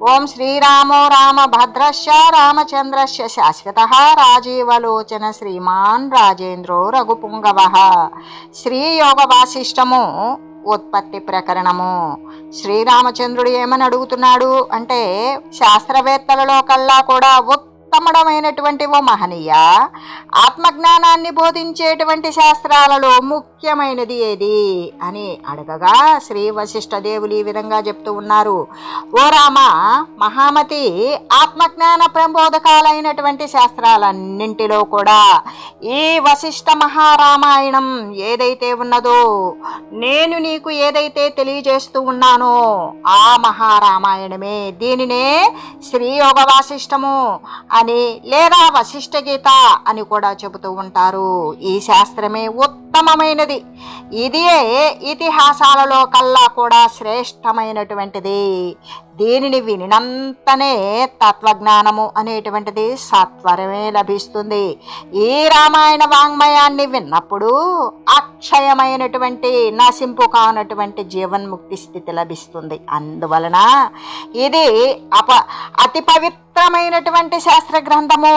ఓం శ్రీరామో రామభద్రశ రామచంద్రశ శాశ్వత రాజీవలోచన శ్రీమాన్ రాజేంద్రో రఘుపుంగవ. శ్రీయోగ వాసిష్టము ఉత్పత్తి ప్రకరణము. శ్రీరామచంద్రుడు ఏమని అడుగుతున్నాడు అంటే శాస్త్రవేత్తలలో కల్లా కూడా ఉత్తమమైనటువంటి ఓ మహనీయ ఆత్మజ్ఞానాన్ని బోధించేటువంటి శాస్త్రాలలో ముఖ్యమైనది ఏది అని అడగగా శ్రీ వశిష్ఠ దేవులు ఈ విధంగా చెప్తూ ఉన్నారు. ఓ రామ మహామతి ఆత్మజ్ఞాన ప్రబోధకాలైనటువంటి శాస్త్రాలన్నింటిలో కూడా ఈ వశిష్ఠ మహారామాయణం ఏదైతే ఉన్నదో నేను నీకు ఏదైతే తెలియజేస్తూ ఉన్నానో ఆ మహారామాయణమే. దీనినే శ్రీయోగ వాసిష్టము అని లేదా వశిష్ఠ గీత అని కూడా చెబుతూ ఉంటారు. ఈ శాస్త్రమే ఉత్తమమైనది. ఇదే ఇతిహాసాలలో కల్లా కూడా శ్రేష్టమైనటువంటిది. దీనిని వినినంతనే తత్వజ్ఞానము అనేటువంటిది సత్వరమే లభిస్తుంది. ఈ రామాయణ వాంగ్మయాన్ని విన్నప్పుడు అక్షయమైనటువంటి నశింపు కానటువంటి జీవన్ముక్తి స్థితి లభిస్తుంది. అందువలన ఇది అప అతి పవిత్రమైనటువంటి శాస్త్ర గ్రంథము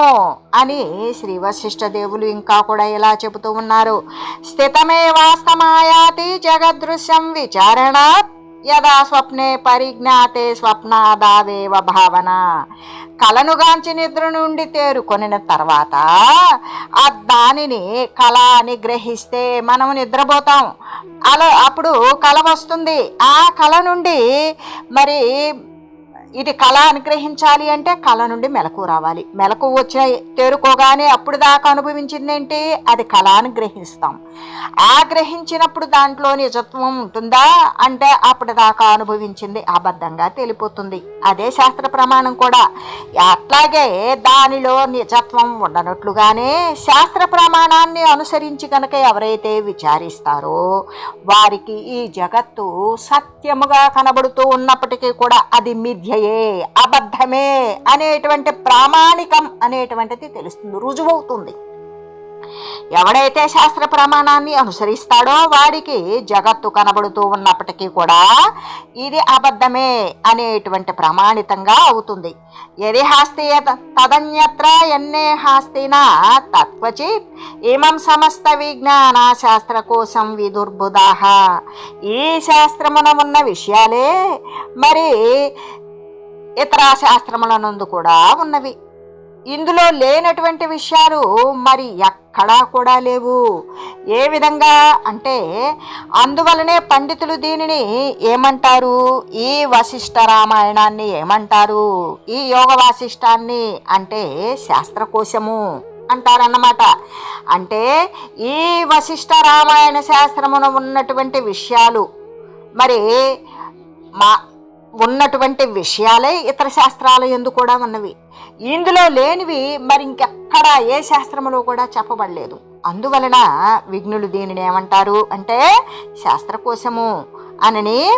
అని శ్రీ వశిష్ఠ దేవులు ఇంకా కూడా ఇలా చెబుతూ ఉన్నారు. స్థితమే వాస్తమాయాతి జగదృశ్యం విచారణ యదా స్వప్నే పరిజ్ఞాతే స్వప్నాదాదేవ భావన. కలనుగాంచి నిద్ర నుండి తేరుకొనిన తర్వాత ఆ దానిని కళ అని గ్రహిస్తే మనం నిద్రపోతాం. అలా అప్పుడు కళ వస్తుంది. ఆ కళ నుండి మరి ఇది కళ అనుగ్రహించాలి అంటే కళ నుండి మెలకు రావాలి. మెలకు వచ్చాయి తేరుకోగానే అప్పుడు దాకా అనుభవించిందేంటి? అది కళ అని గ్రహిస్తాం ఆ గ్రహించినప్పుడు దాంట్లో నిజత్వం ఉంటుందా? అంటే అప్పుడు దాకా అనుభవించింది అబద్ధంగా తెలిపోతుంది. అదే శాస్త్ర ప్రమాణం కూడా. అట్లాగే దానిలో నిజత్వం ఉండనట్లుగానే శాస్త్ర ప్రమాణాన్ని అనుసరించి కనుక ఎవరైతే విచారిస్తారో వారికి ఈ జగత్తు సత్యముగా కనబడుతూ ఉన్నప్పటికీ కూడా అది మిథ్యయే అబద్ధమే అనేటువంటి ప్రామాణికం అనేటువంటిది తెలుస్తుంది రుజువవుతుంది. ఎవడైతే శాస్త్ర ప్రమాణాన్ని అనుసరిస్తాడో వాడికి జగత్తు కనబడుతూ ఉన్నప్పటికీ కూడా ఇది అబద్ధమే అనేటువంటి ప్రమాణితంగా అవుతుంది. ఎది హాస్తి తదన్యత్ర ఎన్నే హాస్తినా తత్వచిత్ ఇమం సమస్త విజ్ఞాన శాస్త్ర కోసం విదుర్బుధాహ ఈ శాస్త్రమున ఉన్న విషయాలే మరి ఇతర శాస్త్రముల నందు కూడా ఉన్నవి. ఇందులో లేనటువంటి విషయాలు మరి ఎక్కడా కూడా లేవు. ఏ విధంగా అంటే అందువలనే పండితులు దీనిని ఏమంటారు? ఈ వశిష్ఠ రామాయణాన్ని ఏమంటారు? ఈ యోగ వాసిష్టాన్ని అంటే శాస్త్రకోశము అంటారన్నమాట. అంటే ఈ వశిష్ఠ రామాయణ శాస్త్రమున ఉన్నటువంటి విషయాలు. మరి మా ఉన్నటువంటి విషయాలే ఇతర శాస్త్రాల ఎందు కూడా ఉన్నవి. ఇందులో లేనివి మరి ఇంకెక్కడ ఏ శాస్త్రములో కూడా చెప్పబడలేదు. అందువలన విఘ్నులు దీనిని ఏమంటారు అంటే శాస్త్రకోశము అనని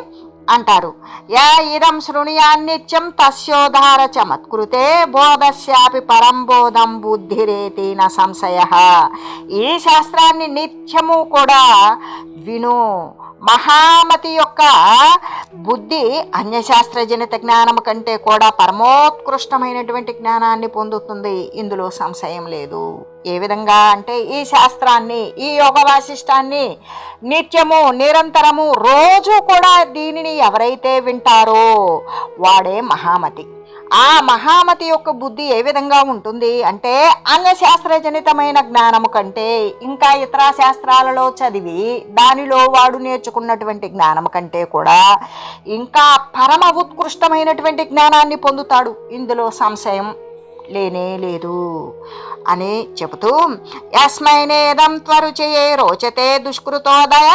అంటారు. యా ఇదం శృణుయాన్నిత్యం తస్యోధార చమత్కృతే బోధస్యాపి పరం బోధం బుద్ధిరేతి న సంశయ. ఈ శాస్త్రాన్ని నిత్యము కూడా విను. మహామతి యొక్క బుద్ధి అన్యశాస్త్రజనిత జ్ఞానము కంటే కూడా పరమోత్కృష్టమైనటువంటి జ్ఞానాన్ని పొందుతుంది. ఇందులో సంశయం లేదు. ఏ విధంగా అంటే ఈ శాస్త్రాన్ని ఈ యోగ వాసిష్టాన్ని నిత్యము నిరంతరము రోజు కూడా దీనిని ఎవరైతే వింటారో వాడే మహామతి. ఆ మహామతి యొక్క బుద్ధి ఏ విధంగా ఉంటుంది అంటే అన్యశాస్త్రజనితమైన జ్ఞానము కంటే ఇంకా ఇతర శాస్త్రాలలో చదివి దానిలో వాడు నేర్చుకున్నటువంటి జ్ఞానము కంటే కూడా ఇంకా పరమ ఉత్కృష్టమైనటువంటి జ్ఞానాన్ని పొందుతాడు. ఇందులో సంశయం లేనే లేదు అని చెబుతూ యస్మైనేదం త్వరుచయే రోచతే దుష్కృతోదయ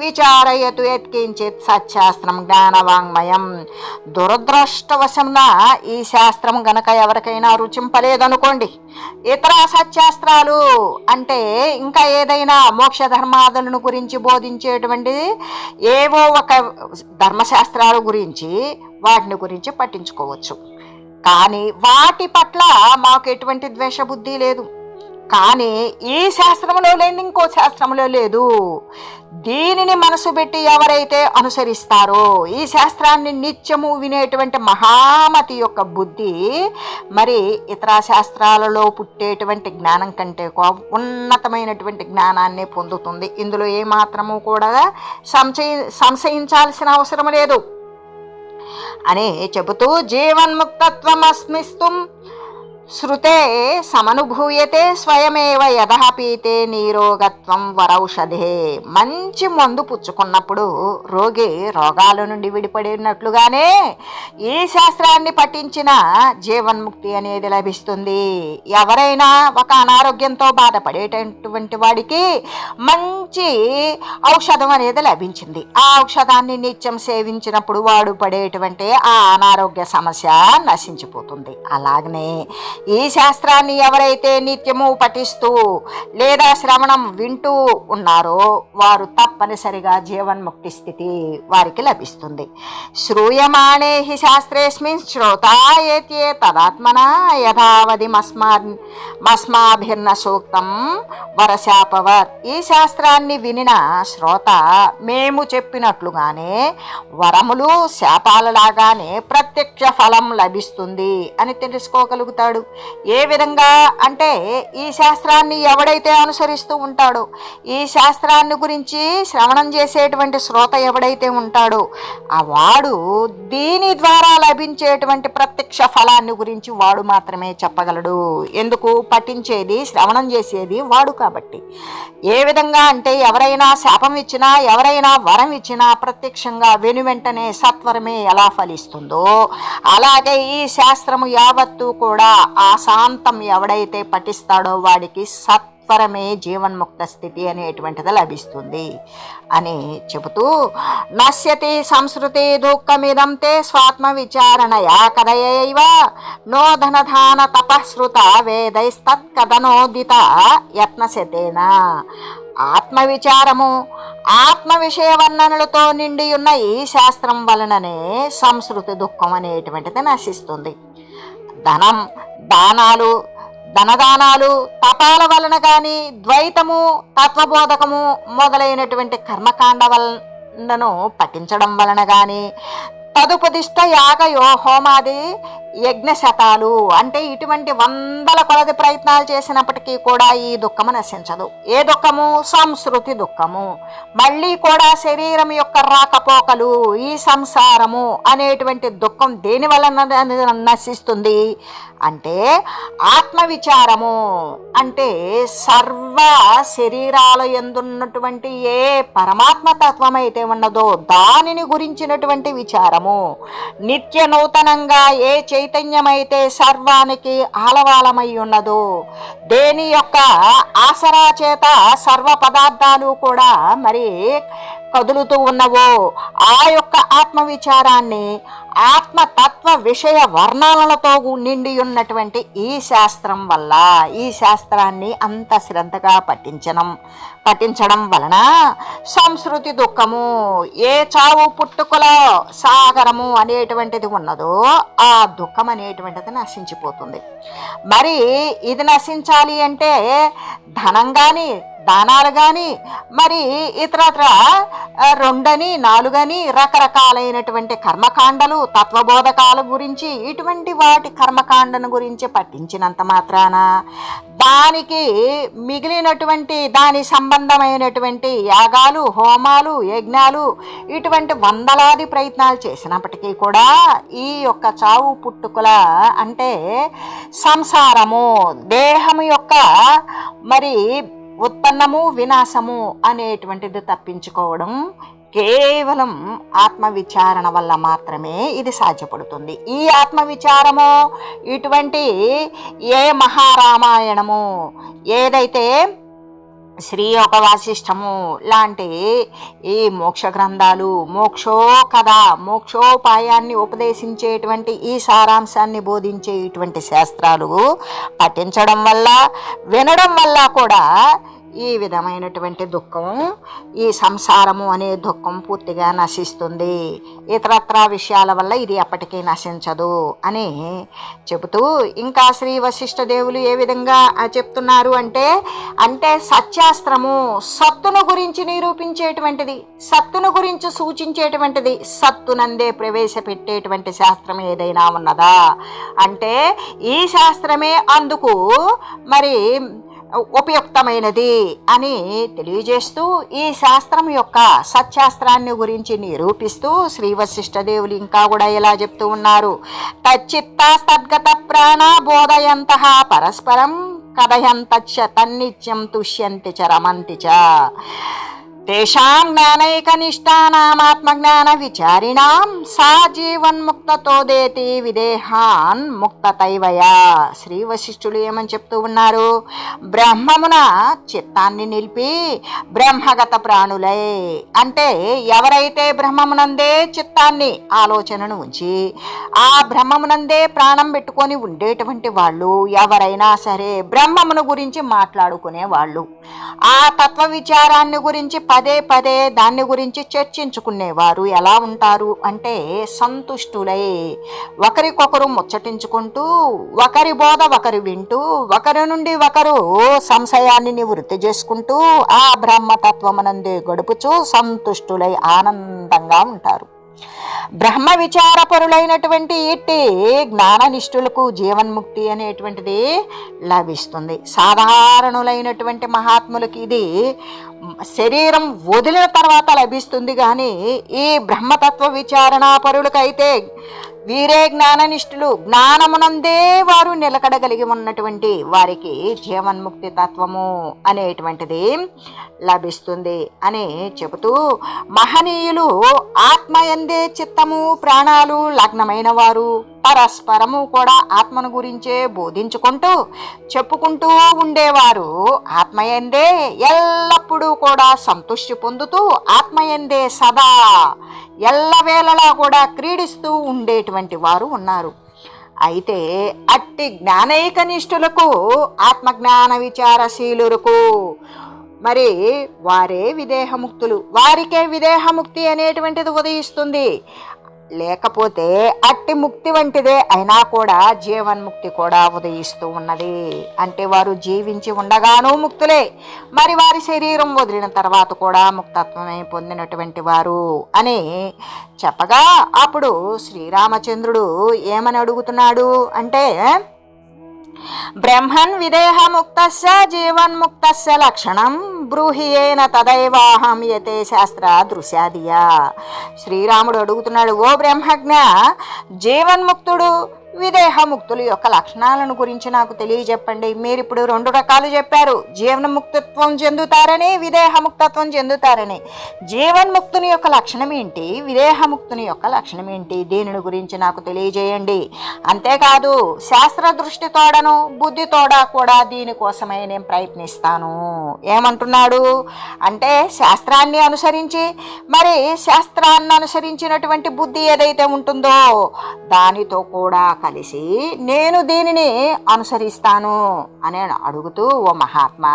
విచారయతు యత్కించిత్ సత్శాస్త్రం జ్ఞానవాంగ్మయం. దురదృష్టవశమున ఈ శాస్త్రం గనక ఎవరికైనా రుచింపలేదనుకోండి. ఇతర సత్యాస్త్రాలు అంటే ఇంకా ఏదైనా మోక్ష ధర్మాదులను గురించి బోధించేటువంటి ఏవో ఒక ధర్మశాస్త్రాల గురించి వాటిని గురించి పట్టించుకోవచ్చు. కానీ వాటి పట్ల మాకు ఎటువంటి ద్వేషబుద్ధి లేదు. కానీ ఈ శాస్త్రంలో లేని ఇంకో శాస్త్రంలో లేదు. దీనిని మనసు పెట్టి ఎవరైతే అనుసరిస్తారో ఈ శాస్త్రాన్ని నిత్యము వినేటువంటి మహామతి యొక్క బుద్ధి మరి ఇతర శాస్త్రాలలో పుట్టేటువంటి జ్ఞానం కంటే ఉన్నతమైనటువంటి జ్ఞానాన్ని పొందుతుంది. ఇందులో ఏమాత్రము కూడా సంశయి సంశయించాల్సిన అవసరం లేదు. అని చెబుతూ జీవన్ముక్తత్వం అస్మిస్తుం శృతే సమనుభూయతే స్వయమేవ యథా పీతే నీరోగత్వం వరౌషధే మంచి మందు పుచ్చుకున్నప్పుడు రోగి రోగాల నుండి విడిపడినట్లుగానే ఈ శాస్త్రాన్ని పఠించిన జీవన్ముక్తి అనేది లభిస్తుంది. ఎవరైనా ఒక అనారోగ్యంతో బాధపడేటటువంటి వాడికి మంచి ఔషధం అనేది లభించింది. ఆ ఔషధాన్ని నిత్యం సేవించినప్పుడు వాడు పడేటువంటి ఆ అనారోగ్య సమస్య నశించిపోతుంది. అలాగనే ఈ శాస్త్రాన్ని ఎవరైతే నిత్యము పఠిస్తూ లేదా శ్రవణం వింటూ ఉన్నారో వారు తప్పనిసరిగా జీవన్ముక్తి స్థితి వారికి లభిస్తుంది. శ్రూయమాణే హి శాస్త్రేస్మిన్ శ్రోతాయేత్యే తదాత్మన యథావధి మస్మా మస్మాభిర్న సూక్తం వరశాపవత్. ఈ శాస్త్రాన్ని వినిన శ్రోత మేము చెప్పినట్లుగానే వరములు శాపాలలాగానే ప్రత్యక్ష ఫలం లభిస్తుంది అని తెలుసుకోగలుగుతాడు. ఏ విధంగా అంటే ఈ శాస్త్రాన్ని ఎవడైతే అనుసరిస్తూ ఉంటాడో ఈ శాస్త్రాన్ని గురించి శ్రవణం చేసేటువంటి శ్రోత ఎవడైతే ఉంటాడో ఆ వాడు దీని ద్వారా లభించేటువంటి ప్రత్యక్ష ఫలాన్ని గురించి వాడు మాత్రమే చెప్పగలడు. ఎందుకు? పఠించేది శ్రవణం చేసేది వాడు కాబట్టి. ఏ విధంగా అంటే ఎవరైనా శాపం ఇచ్చినా ఎవరైనా వరం ఇచ్చినా ప్రత్యక్షంగా వెను వెంటనే సత్వరమే ఎలా ఫలిస్తుందో అలాగే ఈ శాస్త్రము యావత్తు కూడా ఆ శాంతం ఎవడైతే పఠిస్తాడో వాడికి సత్వరమే జీవన్ముక్త స్థితి అనేటువంటిది లభిస్తుంది అని చెబుతూ నశ్యతి సంస్కృతి దుఃఖమిదం తే స్వాత్మ విచారణయా కదయైవ నోధనధాన తపశ్రుత వేదైస్తత్కథనోదిత యత్నశతేన. ఆత్మవిచారము ఆత్మ విషయ వర్ణనలతో నిండి ఉన్న ఈ శాస్త్రం వలననే సంస్కృతి దుఃఖం అనేటువంటిది నశిస్తుంది. ధనం దానాలు ధనదానాలు తపాల వలన కానీ ద్వైతము తత్వబోధకము మొదలైనటువంటి కర్మకాండ వలనను పఠించడం వలన కానీ తదుపదిష్ట యాగయో హోమాది యజ్ఞశతాలు. అంటే ఇటువంటి వందల కొలది ప్రయత్నాలు చేసినప్పటికీ కూడా ఈ దుఃఖము నశించదు. ఏ దుఃఖము? సంస్కృతి దుఃఖము. మళ్ళీ కూడా శరీరం యొక్క రాకపోకలు ఈ సంసారము అనేటువంటి దుఃఖం దేని వలన నశిస్తుంది? అంటే ఆత్మవిచారము. అంటే సర్వ శరీరాల ఎందున్నటువంటి ఏ పరమాత్మ తత్వం అయితే ఉన్నదో దానిని గురించినటువంటి విచారం విచారము నిత్య నూతనంగా ఏ చైతన్యమైతే సర్వానికి ఆలవాలమై ఉన్నదో దేని యొక్క ఆసరా చేత సర్వ పదార్థాలు కూడా మరి కదులుతూ ఉన్నవో ఆ యొక్క ఆత్మవిచారాన్ని ఆత్మతత్వ విషయ వర్ణాలతో నిండి ఉన్నటువంటి ఈ శాస్త్రం వల్ల ఈ శాస్త్రాన్ని అంత శ్రద్ధగా పఠించడం పఠించడం వలన సంస్కృతి దుఃఖము ఏ చావు పుట్టుకుల సాగరము అనేటువంటిది ఉన్నదో ఆ దుఃఖం అనేటువంటిది నశించిపోతుంది. మరి ఇది నశించాలి అంటే ధనం కానీ దానాలు కానీ మరి ఇతరత్ర రెండని నాలుగని రకరకాలైనటువంటి కర్మకాండలు తత్వబోధకాల గురించి ఇటువంటి వాటి కర్మకాండను గురించి పట్టించినంత మాత్రాన దానికి మిగిలినటువంటి దాని సంబంధమైనటువంటి యాగాలు హోమాలు యజ్ఞాలు ఇటువంటి వందలాది ప్రయత్నాలు చేసినప్పటికీ కూడా ఈ యొక్క చావు పుట్టుకల అంటే సంసారము దేహము యొక్క మరి ఉత్పన్నము వినాశము అనేటువంటిది తప్పించుకోవడం కేవలం ఆత్మవిచారణ వల్ల మాత్రమే ఇది సాధ్యపడుతుంది. ఈ ఆత్మవిచారము ఇటువంటి ఏ మహారామాయణము ఏదైతే శ్రీ ఒక వాసిష్టము లాంటి ఈ మోక్ష గ్రంథాలు మోక్షో కథ మోక్షోపాయాన్ని ఉపదేశించేటువంటి ఈ సారాంశాన్ని బోధించే ఇటువంటి శాస్త్రాలు పఠించడం వల్ల వినడం వల్ల కూడా ఈ విధమైనటువంటి దుఃఖం ఈ సంసారము అనే దుఃఖం పూర్తిగా నశిస్తుంది. ఇతరత్ర విషయాల వల్ల ఇది ఎప్పటికీ నశించదు అని చెబుతూ ఇంకా శ్రీ వశిష్ఠ దేవులు ఏ విధంగా చెప్తున్నారు అంటే అంటే సత్యాస్త్రము సత్తును గురించి నిరూపించేటువంటిది సత్తును గురించి సూచించేటువంటిది సత్తునందే ప్రవేశపెట్టేటువంటి శాస్త్రం ఏదైనా ఉన్నదా? అంటే ఈ శాస్త్రమే అందుకు మరి ఉపయుక్తమైనది అని తెలియజేస్తూ ఈ శాస్త్రం యొక్క సత్శాస్త్రాన్ని గురించి నిరూపిస్తూ శ్రీ వశిష్ఠదేవులు ఇంకా కూడా ఇలా చెప్తూ ఉన్నారు. తచ్చిత్తాస్తద్గత ప్రాణ బోధయంత పరస్పరం కథయంతచ్చ తన్నిత్యం తుష్యంతి చ రమంతి చ. తేషాం జ్ఞానైకనిష్టానామాత్మజ్ఞాన విచారిణాం సా జీవన్ముక్తతోదేతి విదేహాన్ ముక్తతైవయా శ్రీ వశిష్ఠులు ఏమని చెప్తూ ఉన్నారు. బ్రహ్మమున చిత్తాన్ని నిలిపి బ్రహ్మగత ప్రాణులై అంటే ఎవరైతే బ్రహ్మమునందే చిత్తాన్ని ఆలోచనను ఉంచి ఆ బ్రహ్మమునందే ప్రాణం పెట్టుకొని ఉండేటువంటి వాళ్ళు ఎవరైనా సరే బ్రహ్మమును గురించి మాట్లాడుకునే వాళ్ళు ఆ తత్వ విచారాన్ని గురించి పదే పదే దాన్ని గురించి చర్చించుకునేవారు. ఎలా ఉంటారు అంటే సంతుష్టులై. ఒకరికొకరు ముచ్చటించుకుంటూ ఒకరి బోధ ఒకరు వింటూ ఒకరి నుండి ఒకరు సంశయాన్ని నివృత్తి చేసుకుంటూ ఆ బ్రహ్మతత్వమనందే గడుపుచూ సంతుష్టులై ఆనందంగా ఉంటారు. బ్రహ్మ విచారపరులైనటువంటి ఇట్టి జ్ఞాననిష్ఠులకు జీవన్ముక్తి అనేటువంటిది లభిస్తుంది. సాధారణులైనటువంటి మహాత్ములకి ఇది శరీరం వదిలిన తర్వాత లభిస్తుంది కానీ ఈ బ్రహ్మతత్వ విచారణాపరులకైతే వీరే జ్ఞాననిష్ఠులు జ్ఞానమునందే వారు నిలకడగలిగి ఉన్నటువంటి వారికి జీవన్ముక్తి తత్వము అనేటువంటిది లభిస్తుంది అని చెబుతూ మహనీయులు ఆత్మయందే చిత్తము ప్రాణాలు లగ్నమైన వారు. పరస్పరము కూడా ఆత్మను గురించే బోధించుకుంటూ చెప్పుకుంటూ ఉండేవారు. ఆత్మయందే ఎల్లప్పుడూ కూడా సంతృష్టి పొందుతూ ఆత్మయందే సదా ఎల్లవేళలా కూడా క్రీడిస్తూ ఉండేటువంటి వారు ఉన్నారు. అయితే అట్టి జ్ఞానైకనిష్ఠులకు ఆత్మజ్ఞాన విచారశీలులకు మరి వారే విదేహముక్తులు. వారికే విదేహముక్తి అనేటువంటిది ఉదయిస్తుంది. లేకపోతే అట్టి ముక్తి వంటిదే అయినా కూడా జీవన్ముక్తి కూడా ఉదయిస్తూ ఉన్నది. అంటే వారు జీవించి ఉండగానూ ముక్తులే. మరి వారి శరీరం వదిలిన తర్వాత కూడా ముక్తత్వమే పొందినటువంటి వారు అని చెప్పగా అప్పుడు శ్రీరామచంద్రుడు ఏమని అడుగుతున్నాడు అంటే బ్రహ్మన్ విదేహముక్త జీవన్ముక్త లక్షణం బ్రూహియేన తదైవాహం యతే శాస్త్ర దృశ్యాదియా శ్రీరాముడు అడుగుతున్నాడు ఓ బ్రహ్మజ్ఞ జీవన్ముక్తుడు విదేహముక్తుల యొక్క లక్షణాలను గురించి నాకు తెలియజెప్పండి. మీరు ఇప్పుడు రెండు రకాలు చెప్పారు. జీవన్ముక్తత్వం చెందుతారని విదేహముక్తత్వం చెందుతారని. జీవన్ముక్తుని యొక్క లక్షణం ఏంటి? విదేహముక్తుని యొక్క లక్షణం ఏంటి? దీనిని గురించి నాకు తెలియజేయండి. అంతేకాదు శాస్త్ర దృష్టితోడను బుద్ధితోడ కూడా దీనికోసమే నేను ప్రయత్నిస్తాను. ఏమంటున్నాడు? అంటే శాస్త్రాన్ని అనుసరించి మరి శాస్త్రాన్ని అనుసరించినటువంటి బుద్ధి ఏదైతే ఉంటుందో దానితో కూడా కలిసి నేను దీనిని అనుసరిస్తాను అని అడుగుతూ ఓ మహాత్మా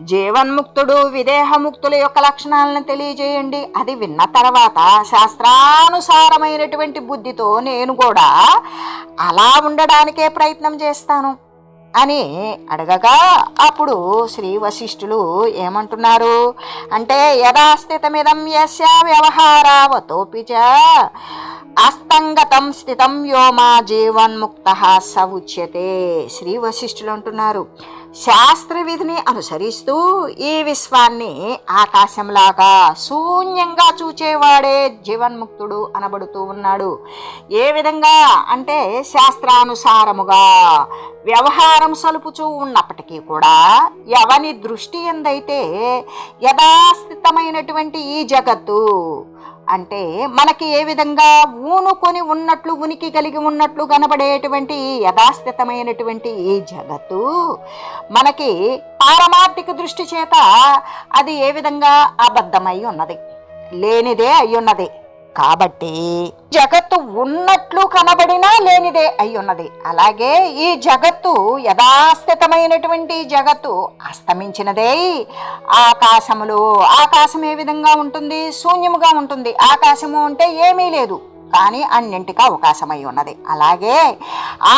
జీవన్ముక్తుడు విదేహముక్తుల యొక్క లక్షణాలను తెలియజేయండి. అది విన్న తర్వాత శాస్త్రానుసారమైనటువంటి బుద్ధితో నేను కూడా అలా ఉండడానికే ప్రయత్నం చేస్తాను. అని అడగగా అప్పుడు శ్రీ వశిష్ఠులు ఏమంటున్నారు? అంటే యథాస్థితమిదం యస్య వ్యవహారావతోపిచ అస్తంగతం స్థితం వ్యోమా జీవన్ముక్త స ఉచ్యతే శ్రీ వశిష్ఠులు అంటున్నారు. శాస్త్ర విధిని అనుసరిస్తూ ఈ విశ్వాన్ని ఆకాశంలాగా శూన్యంగా చూచేవాడే జీవన్ముక్తుడు అనబడుతూ ఉన్నాడు. ఏ విధంగా? అంటే శాస్త్రానుసారముగా వ్యవహారం సలుపుచూ ఉన్నప్పటికీ కూడా ఎవని దృష్టి ఎందైతే యథాస్థితమైనటువంటి ఈ జగత్తు అంటే మనకి ఏ విధంగా ఊనుకొని ఉన్నట్లు ఉనికి కలిగి ఉన్నట్లు కనబడేటువంటి యథాస్థితమైనటువంటి ఈ జగత్తు మనకి పారమార్థిక దృష్టి చేత అది ఏ విధంగా అబద్ధమై ఉన్నది లేనిదే అయ్యున్నది. కాబట్టి జగత్తు ఉన్నట్లు కనబడినా లేనిదే అయి ఉన్నది అలాగే ఈ జగత్తు యథాస్థితమైనటువంటి జగత్తు అస్తమించినదే. ఆకాశములో ఆకాశం ఏ విధంగా ఉంటుంది? శూన్యముగా ఉంటుంది. ఆకాశము అంటే ఏమీ లేదు. కానీ అన్నింటికి అవకాశమై ఉన్నది. అలాగే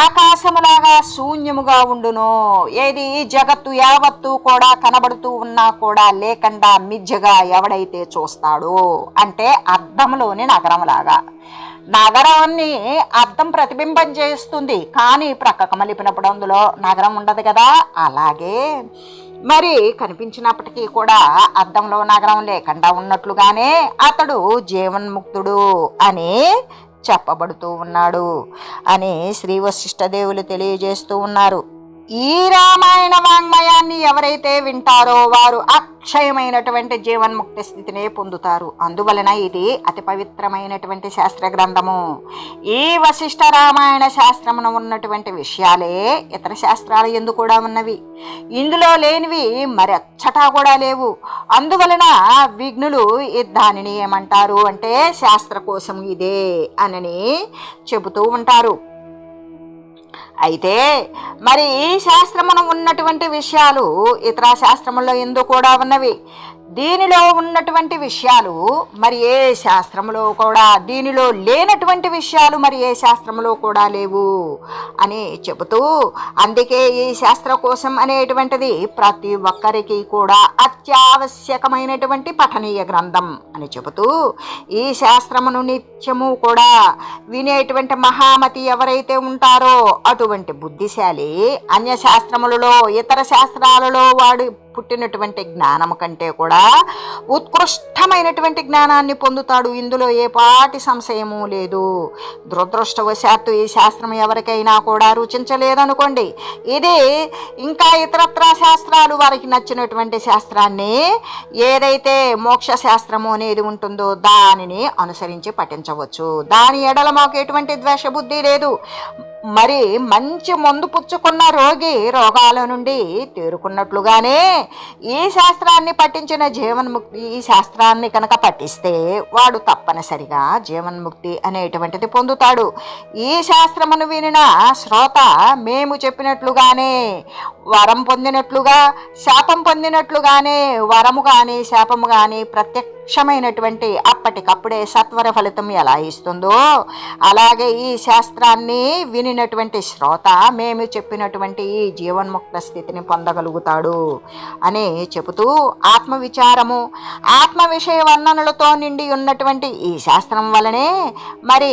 ఆకాశములాగా శూన్యముగా ఉండును. ఏది జగత్తు యావత్తు కూడా కనబడుతూ ఉన్నా కూడా లేకుండా మిజ్జగా ఎవడైతే చూస్తాడో అంటే అద్దంలోని నగరంలాగా నగరాన్ని అర్థం ప్రతిబింబం చేస్తుంది. కానీ ప్రక్కకు మలిపినప్పుడు అందులో నగరం ఉండదు కదా. అలాగే మరి కనిపించినప్పటికీ కూడా అద్దంలో నగరం లేకుండా ఉన్నట్లుగానే అతడు జీవన్ముక్తుడు అని చెప్పబడుతూ ఉన్నాడు అని శ్రీ వశిష్ఠదేవులు తెలియజేస్తూ ఉన్నారు. ఈ రామాయణ వాంగ్మయాన్ని ఎవరైతే వింటారో వారు అక్షయమైనటువంటి జీవన్ముక్తి స్థితిని పొందుతారు. అందువలన ఇది అతి పవిత్రమైనటువంటి శాస్త్ర గ్రంథము ఈ వశిష్ఠ రామాయణ శాస్త్రమున ఉన్నటువంటి విషయాలే ఇతర శాస్త్రాలు ఎందు కూడా ఉన్నవి. ఇందులో లేనివి మరి అచ్చటా కూడా లేవు. అందువలన విఘ్నులు ఈ దానిని ఏమంటారు అంటే శాస్త్ర కోసం ఇదే అనని చెబుతూ ఉంటారు. అయితే మరి ఈ శాస్త్రమున ఉన్నటువంటి విషయాలు ఇతర శాస్త్రముల్లో ఎందు కూడా ఉన్నవి. దీనిలో ఉన్నటువంటి విషయాలు మరి ఏ శాస్త్రములో కూడా దీనిలో లేనటువంటి విషయాలు మరి ఏ శాస్త్రములో కూడా లేవు అని చెబుతూ అందుకే ఈ శాస్త్ర కోసం అనేటువంటిది ప్రతి ఒక్కరికి కూడా అత్యావశ్యకమైనటువంటి పఠనీయ గ్రంథం అని చెబుతూ ఈ శాస్త్రమును నిత్యము కూడా వినేటువంటి మహామతి ఎవరైతే ఉంటారో అటువంటి బుద్ధిశాలి అన్య శాస్త్రములలో ఇతర శాస్త్రాలలో వాడు పుట్టినటువంటి జ్ఞానము కంటే కూడా ఉత్కృష్టమైనటువంటి జ్ఞానాన్ని పొందుతాడు. ఇందులో ఏ పాటి సంశయము లేదు. దురదృష్టవశాత్తు ఈ శాస్త్రం ఎవరికైనా కూడా రుచించలేదనుకోండి. ఇది ఇంకా ఇతరత్ర శాస్త్రాలు వారికి నచ్చినటువంటి శాస్త్రాన్ని ఏదైతే మోక్ష శాస్త్రము అనేది ఉంటుందో దానిని అనుసరించి పఠించవచ్చు. దాని ఎడల మాకు ఎటువంటి ద్వేషబుద్ధి లేదు. మరి మంచి మందు పుచ్చుకున్న రోగి రోగాల నుండి తేరుకున్నట్లుగానే ఈ శాస్త్రాన్ని పట్టించిన జీవన్ముక్తి ఈ శాస్త్రాన్ని కనుక పట్టిస్తే వాడు తప్పనిసరిగా జీవన్ముక్తి అనేటువంటిది పొందుతాడు. ఈ శాస్త్రమును వినిన శ్రోత మేము చెప్పినట్లుగానే వరం పొందినట్లుగా శాపం పొందినట్లుగానే వరము కానీ శాపము కానీ ప్రత్యక్షమైనటువంటి అప్పటికప్పుడే సత్వర ఫలితం ఎలా ఇస్తుందో అలాగే ఈ శాస్త్రాన్ని విని వినినటువంటి శ్రోత మేము చెప్పినటువంటి ఈ జీవన్ముక్త స్థితిని పొందగలుగుతాడు అని చెబుతూ ఆత్మవిచారము ఆత్మ విషయ వర్ణనలతో నిండి ఉన్నటువంటి ఈ శాస్త్రం వలనే మరి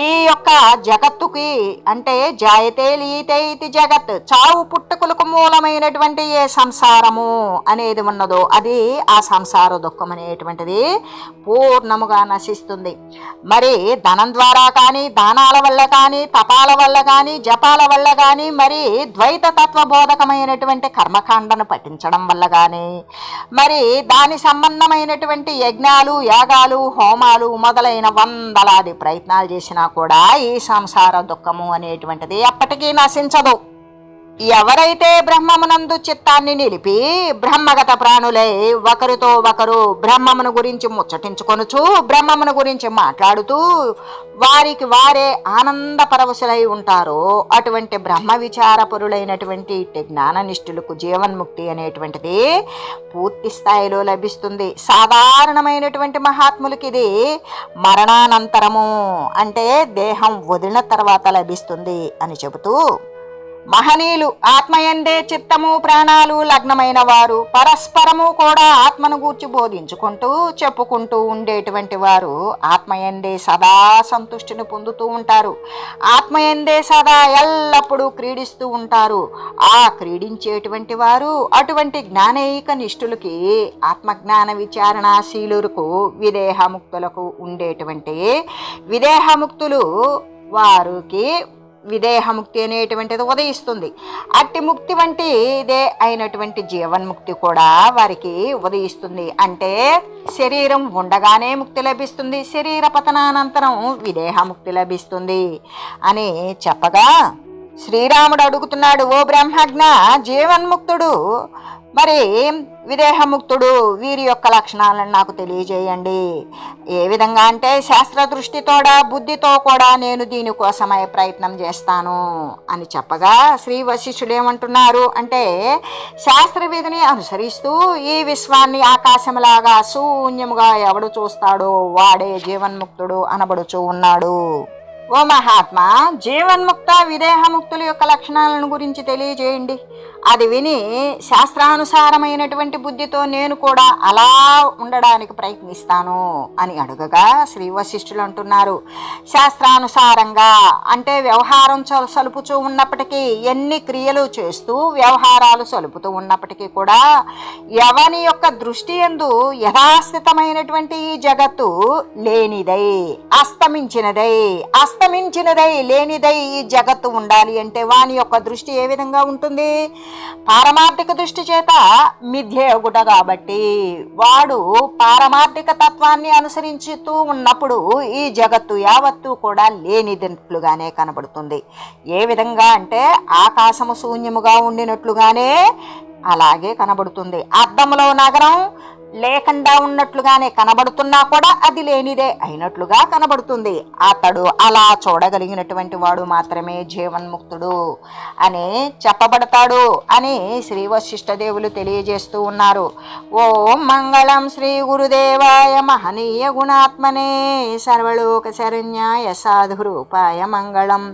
ఈ యొక్క జగత్తుకి అంటే జాయతే లీతే ఇది జగత్ చావు పుట్టుకులకు మూలమైనటువంటి ఏ సంసారము అనేది ఉన్నదో అది ఆ సంసార దుఃఖం అనేటువంటిది పూర్ణముగా నశిస్తుంది. మరి ధనం ద్వారా కానీ దానాల వల్ల కానీ తపాల వల్ల కానీ జపాల వల్ల కానీ మరి ద్వైత తత్వ బోధకమైనటువంటి కర్మకాండను పఠించడం వల్ల కానీ మరి దాని సంబంధమైనటువంటి యజ్ఞాలు యాగాలు హోమాలు మొదలైన వందలాది ప్రయత్నాలు చేసినా కూడా ఈ సంసార దుఃఖము అనేటువంటిది ఎప్పటికీ నశించదు. ఎవరైతే బ్రహ్మమునందు చిత్తాన్ని నిలిపి బ్రహ్మగత ప్రాణులై ఒకరితో ఒకరు బ్రహ్మమును గురించి ముచ్చటించుకొనుచు బ్రహ్మమును గురించి మాట్లాడుతూ వారికి వారే ఆనంద పరవశులై ఉంటారో అటువంటి బ్రహ్మ విచారపరులైనటువంటి ఇట్టి జ్ఞాననిష్ఠులకు జీవన్ముక్తి అనేటువంటిది పూర్తి స్థాయిలో లభిస్తుంది. సాధారణమైనటువంటి మహాత్ములకి ఇది మరణానంతరము అంటే దేహం వదిలిన తర్వాత లభిస్తుంది అని చెబుతూ మహనీయులు ఆత్మయందే చిత్తము ప్రాణాలు లగ్నమైన వారు పరస్పరము కూడా ఆత్మను గూర్చి బోధించుకుంటూ చెప్పుకుంటూ ఉండేటువంటి వారు ఆత్మయందే సదా సంతుష్టిని పొందుతూ ఉంటారు. ఆత్మయందే సదా ఎల్లప్పుడూ క్రీడిస్తూ ఉంటారు. ఆ క్రీడించేటువంటి వారు అటువంటి జ్ఞానైక నిష్ఠులకి ఆత్మజ్ఞాన విచారణాశీలులకు విదేహముక్తులకు ఉండేటువంటి విదేహముక్తులు వారికి విదేహముక్తి అనేటువంటిది ఉదయిస్తుంది. అట్టి ముక్తి వంటి ఇదే అయినటువంటి జీవన్ముక్తి కూడా వారికి ఉదయిస్తుంది. అంటే శరీరం ఉండగానే ముక్తి లభిస్తుంది. శరీర పతనానంతరం విదేహముక్తి లభిస్తుంది అని చెప్పగా శ్రీరాముడు అడుగుతున్నాడు ఓ బ్రహ్మజ్ఞ జీవన్ముక్తుడు మరి విదేహముక్తుడు వీరి యొక్క లక్షణాలను నాకు తెలియజేయండి. ఏ విధంగా అంటే శాస్త్ర దృష్టితోడా బుద్ధితో కూడా నేను దీనికోసమై ప్రయత్నం చేస్తాను అని చెప్పగా శ్రీ వశిష్ఠుడు ఏమంటున్నారు అంటే శాస్త్రవిధిని అనుసరిస్తూ ఈ విశ్వాన్ని ఆకాశంలాగా శూన్యముగా ఎవడు చూస్తాడో వాడే జీవన్ముక్తుడు అనబడుచూ ఉన్నాడు. ఓ మహాత్మా జీవన్ముక్త విదేహముక్తుల యొక్క లక్షణాలను గురించి తెలియజేయండి. అది విని శాస్త్రానుసారమైనటువంటి బుద్ధితో నేను కూడా అలా ఉండడానికి ప్రయత్నిస్తాను అని అడుగగా శ్రీ వశిష్ఠులు అంటున్నారు. శాస్త్రానుసారంగా అంటే వ్యవహారం చ- సలుపుతూ ఉన్నప్పటికీ ఎన్ని క్రియలు చేస్తూ వ్యవహారాలు సలుపుతూ ఉన్నప్పటికీ కూడా ఎవని యొక్క దృష్టి ఎందు యథాస్థితమైనటువంటి ఈ జగత్తు లేనిదై అస్తమించినదై అస్తమించినదై లేనిదై ఈ జగత్తు ఉండాలి అంటే వాని యొక్క దృష్టి ఏ విధంగా ఉంటుంది? పారమార్థిక దృష్టి చేత మిథ్యగుట కాబట్టి వాడు పారమార్థిక తత్వాన్ని అనుసరించుతూ ఉన్నప్పుడు ఈ జగత్తు యావత్తు కూడా లేనిదినట్లుగానే కనబడుతుంది. ఏ విధంగా అంటే ఆకాశము శూన్యముగా ఉండినట్లుగానే అలాగే కనబడుతుంది. అద్దంలో నగరం లేకుండా ఉన్నట్లుగానే కనబడుతున్నా కూడా అది లేనిదే అయినట్లుగా కనబడుతుంది. అతడు అలా చూడగలిగినటువంటి వాడు మాత్రమే జీవన్ముక్తుడు అని చెప్పబడతాడు అని శ్రీ వశిష్ఠదేవులు తెలియజేస్తూ ఉన్నారు. ఓం మంగళం శ్రీ గురుదేవాయ మహనీయ గుణాత్మనే సర్వలోక శరణ్యాయ సాధురూపాయ మంగళం.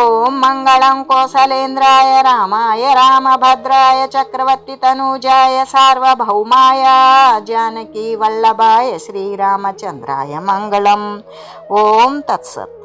ఓం మంగళం కోసలేంద్రాయ రామాయ రామభద్రాయ చక్రవర్తి తనూజాయ సార్వభౌమాయ జానకి వల్లభాయ శ్రీరామచంద్రాయ మంగళం. ఓం తత్సత్.